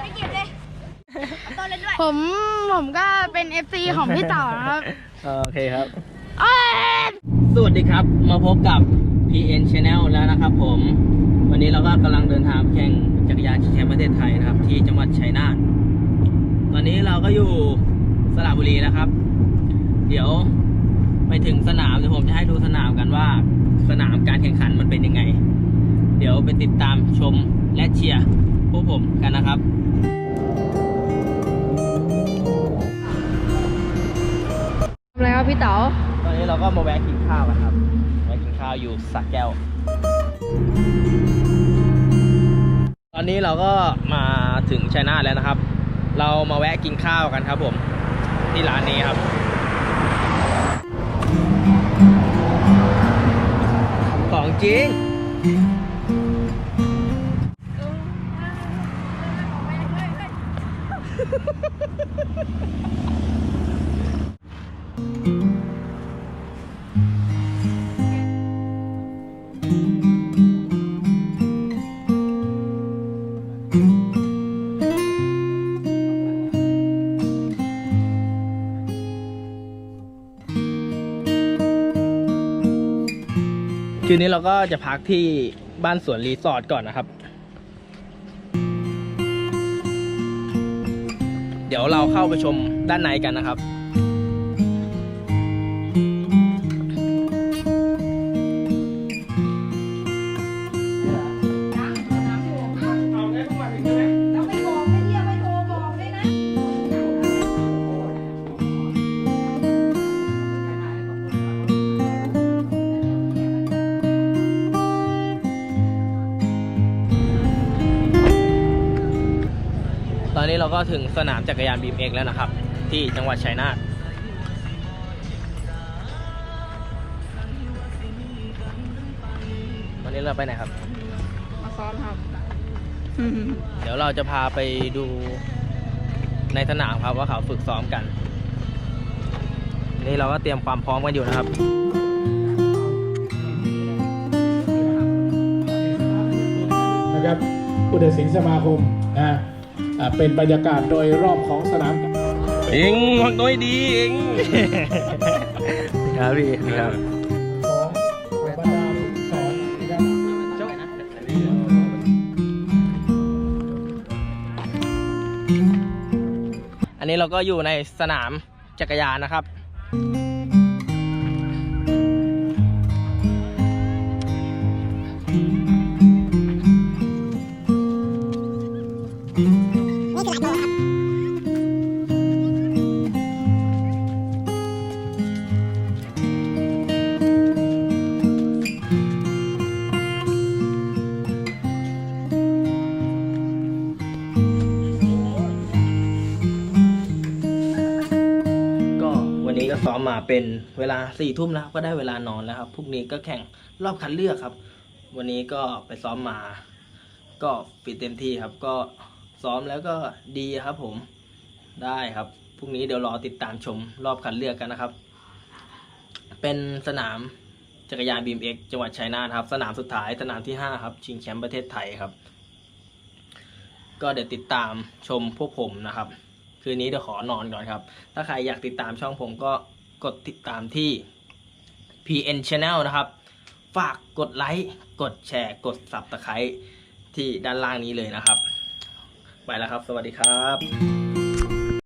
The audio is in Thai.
ไม่เก็บเลยเอาตัวเล่นด้วยผมผมก็เป็น FC ของพี่เต่านะครับ โอเคครับเอ้ยสวัสดีครับมาพบกับ PN Channel แล้วนะครับผม วันนี้เราก็กำลังเดินทางไปแข่งจักรยานชิงแชมป์ประเทศไทยนะครับ ที่จังหวัดชัยนาทตอนนี้เราก็อยู่สระบุรีแล้วครับ เดี๋ยวไปถึงสนามเดี๋ยวผมจะให้ดูสนามกันว่า สนามการแข่งขันมันเป็นยังไง เดี๋ยวไปติดตามชมและเชียร์พว กผมกันนะครับอะไรครับพี่เต๋าตอนนี้เราก็มาแวะกินข้าวกันครับแวะกินข้าวอยู่สักแก้ว ตอนนี้เราก็มาถึงชัยนาทแล้วนะครับ เรามาแวะกินข้าวกันครับผม ที่ร้านนี้ครับของจริง คืนนี้เราก็จะพักที่บ้านสวนรีสอร์ทก่อนนะครับ เดี๋ยวเราเข้าไปชมด้านในกันนะครับ ตอนนี้เราก็ถึงสนามจักรยานบีมเอ็กแล้วนะครับ ที่จังหวัดชัยนาทวันนี้เราไปไหนครับ มาซ้อมครับเดี๋ยวเราจะพาไปดูในสนามครับว่าเขาฝึกซ้อมกัน นี่เราก็เตรียมความพร้อมกันอยู่นะครับนะครับผู้ตัดสินสมาคมนะอ่า เป็นบรรยากาศโดยรอบของสนามเองมักน้อยดีเองครับพี่ครับของบรรดาผู้สอนนะครับอันนี้เราก็อยู่ในสนามจักรยานนะครับ ก็ซ้อมมาเป็นเวลาสี่ทุ่มแล้วก็ได้เวลานอนแล้วครับพรุ่งนี้ก็แข่งรอบคัดเลือกครับ วันนี้ก็ไปซ้อมมา ก็ฟิตเต็มที่ครับ ก็ซ้อมแล้วก็ดีครับผมได้ครับพรุ่งนี้เดี๋ยวรอติดตามชมรอบคัดเลือกกันนะครับ เป็นสนามจักรยานบีมเอ็กจังหวัดชัยนาทครับ สนามสุดท้ายสนามที่ห้าครับ ชิงแชมป์ประเทศไทยครับ ก็เดี๋ยวติดตามชมพวกผมนะครับ คืนนี้เดี๋ยวขอนอนก่อนครับ ถ้าใครอยากติดตามช่องผมก็กดติดตามที่ PN Channel นะครับ ฝากกดไลค์กดแชร์กด Subscribe ที่ด้านล่างนี้เลยนะครับ ไปแล้วครับ สวัสดีครับ